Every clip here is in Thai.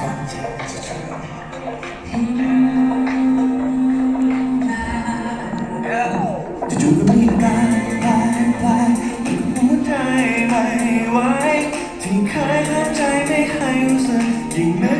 จู่ๆก็มีอาารแปลกๆอีกหัใจไไวที่เคยห้ใจ ไม่ให้รู้สึกยิ่งนึ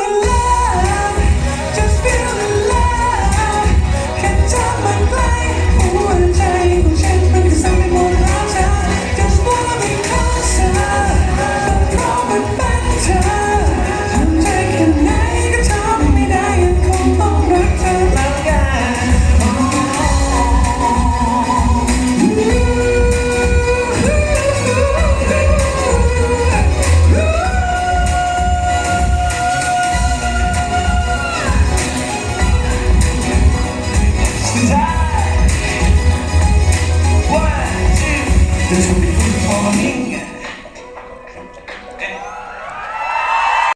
Deus